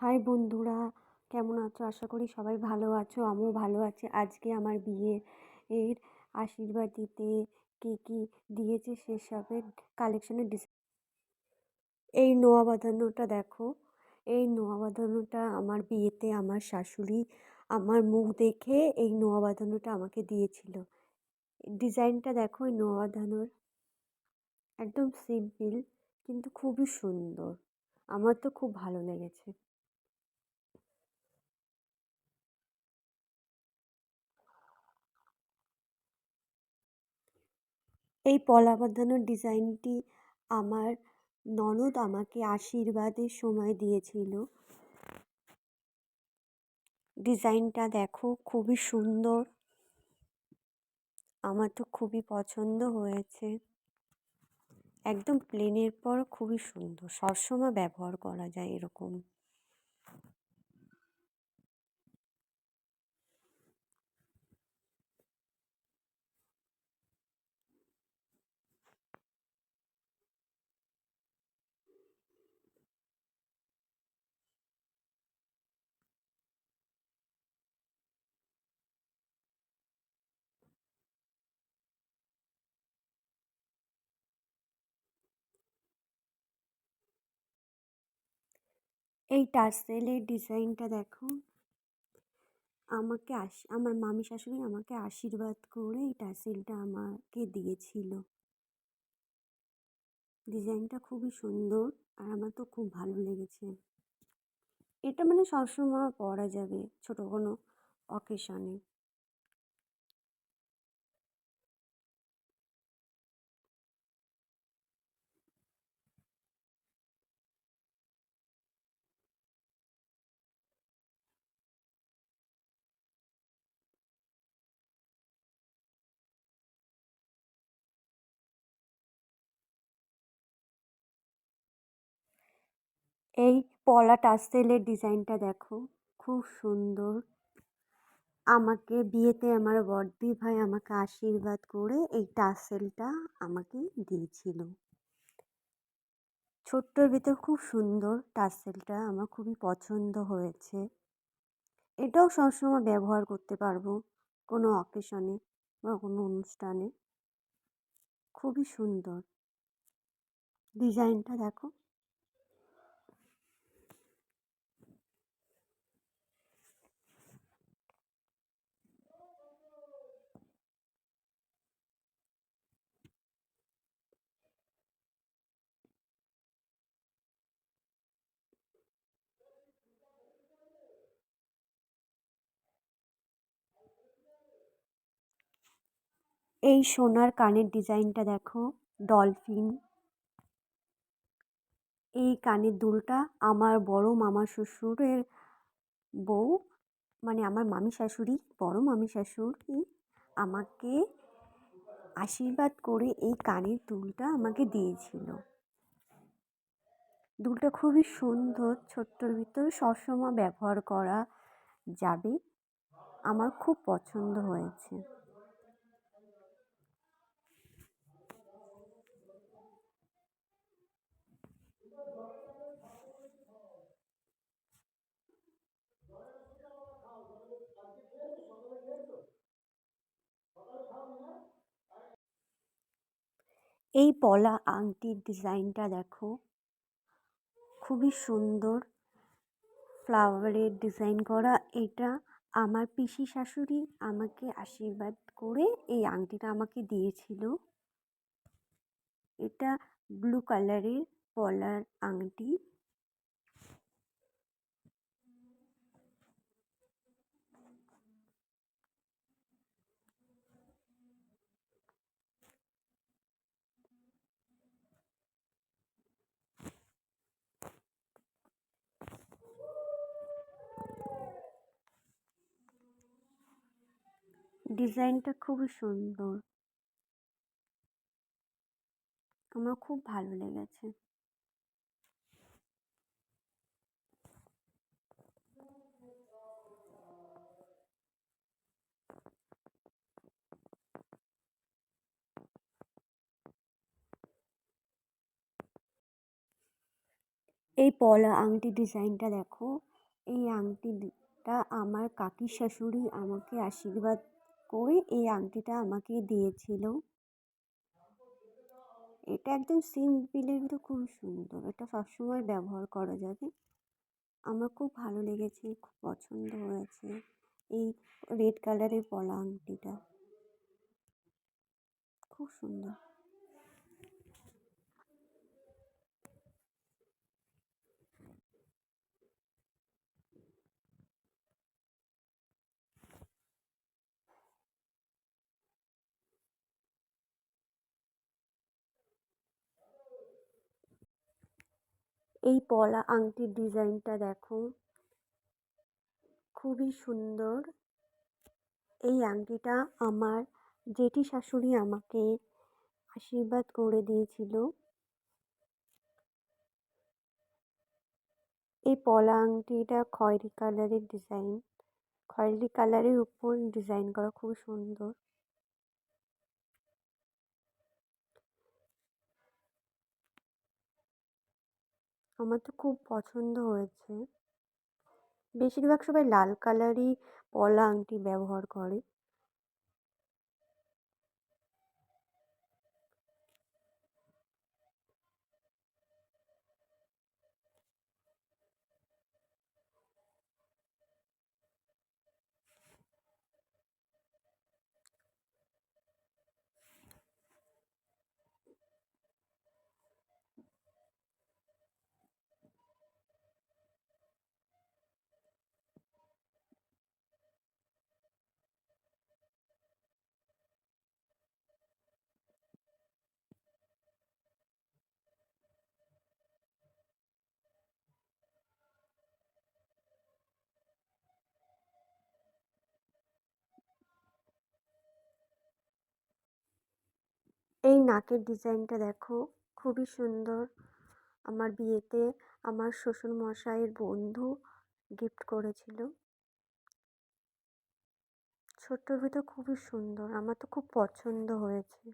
High বন্ধুরা, কেমন আছো? আশা করি সবাই ভালো আছো, আমিও ভালো আছি। আজকে আমার বিয়ে এর আশীর্বাদ দিতে কী কী দিয়েছে সেসবের কালেকশনের ডিস এই নোয়া বাঁধানোটা দেখো। এই নোয়া বাঁধানোটা আমার বিয়েতে আমার শাশুড়ি আমার মুখ দেখে এই নোয়া বাঁধানোটা আমাকে দিয়েছিল। ডিজাইনটা দেখো, এই নোয়া বাঁধানোর একদম সিম্পল কিন্তু খুবই সুন্দর। আমার তো খুব ভালো লেগেছে। এই পলা বাঁধানোর ডিজাইনটি আমার ননদ আমাকে আশীর্বাদের সময় দিয়েছিল। ডিজাইনটা দেখো খুবই সুন্দর। আমার তো খুবই পছন্দ হয়েছে। একদম প্লেনের পর খুবই সুন্দর। সবসময় ব্যবহার করা যায় এরকম। এই টার্সেলের ডিজাইনটা দেখো। আমাকে আস আমার মামি শাশুড়ি আমাকে আশীর্বাদ করে এই টার্সেলটা আমাকে দিয়েছিল। ডিজাইনটা খুবই সুন্দর আর আমার তো খুব ভালো লেগেছে। এটা মানে সবসময় পরা যাবে ছোটো কোনো অকেশনে এই পলা টাসেলের ডিজাইনটা দেখো, খুব সুন্দর। আমাকে বিয়েতে আমার বড়দি ভাই আমাকে আশীর্বাদ করে এই টাসেলটা আমাকে দিয়েছিল। ছোট্টর ভিতর খুব সুন্দর টাসেলটা, আমার খুবই পছন্দ হয়েছে। এটাও সবসময় ব্যবহার করতে পারব কোনো অকেশনে বা কোনো অনুষ্ঠানে। খুবই সুন্দর। ডিজাইনটা দেখো। এই সোনার কানের ডিজাইনটা দেখো, ডলফিন। এই কানের দুলটা আমার বড় মামা শ্বশুরের বউ মানে আমার মামি শাশুড়ি, বড় মামি শাশুড়ি আমাকে আশীর্বাদ করে এই কানের দুলটা আমাকে দিয়েছিল। দুলটা খুবই সুন্দর, ছোট্টর ভিতর সবসময় ব্যবহার করা যাবে। আমার খুব পছন্দ হয়েছে। এই পলা আংটির ডিজাইনটা দেখো। খুবই সুন্দর। ফ্লাওয়ারের ডিজাইন করা এটা। আমার পিসি শাশুড়ি আমাকে আশীর্বাদ করে এই আংটিটা আমাকে দিয়েছিল। এটা ব্লু কালারের পলার আংটি। ডিজাইনটা খুবই সুন্দর। আমার খুব ভালো লেগেছে। এই পলা আংটি ডিজাইনটা দেখো। এই আংটিটা আমার কাকির শাশুড়ি আমাকে আশীর্বাদ করে এই আংটিটা আমাকে দিয়েছিল। এটা একদম সিম্পলের কিন্তু খুব সুন্দর। এটা সবসময় ব্যবহার করা যাবে। আমার খুব ভালো লেগেছে, খুব পছন্দ হয়েছে এই রেড কালারের পলা আংটিটা। খুব সুন্দর। এই পলা আংটির ডিজাইনটা দেখো। খুবই সুন্দর। এই আংটিটা আমার জেঠি শাশুড়ি আমাকে আশীর্বাদ করে দিয়েছিল। এই পলা আংটিটা খয়েরি কালারের ডিজাইন। খয়েরি কালারের উপর ডিজাইন করা খুব সুন্দর। আমার তো খুব পছন্দ হয়েছে। বেশিরভাগ সবাই লাল কালারই পলা আংটি ব্যবহার করে। এই নাকের ডিজাইনটা দেখো, খুবই সুন্দর। আমার বিয়েতে আমার শ্বশুর মশাইয়ের বন্ধু গিফট করেছিল। ছোট্টর ভিতর খুবই সুন্দর, আমার তো খুব পছন্দ হয়েছে।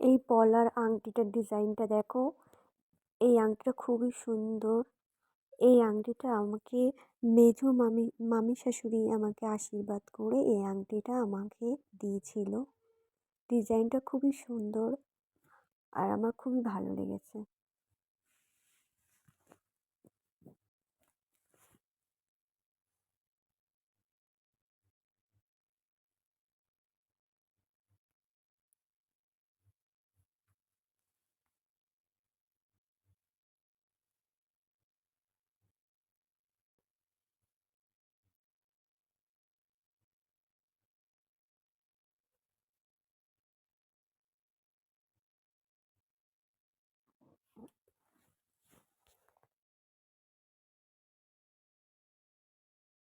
এই পলার আংটিটার ডিজাইনটা দেখো। এই আংটিটা খুবই সুন্দর। এই আংটিটা আমাকে মেজো মামি মামি শাশুড়ি আমাকে আশীর্বাদ করে এই আংটিটা আমাকে দিয়েছিল। ডিজাইনটা খুবই সুন্দর আর আমার খুবই ভালো লেগেছে।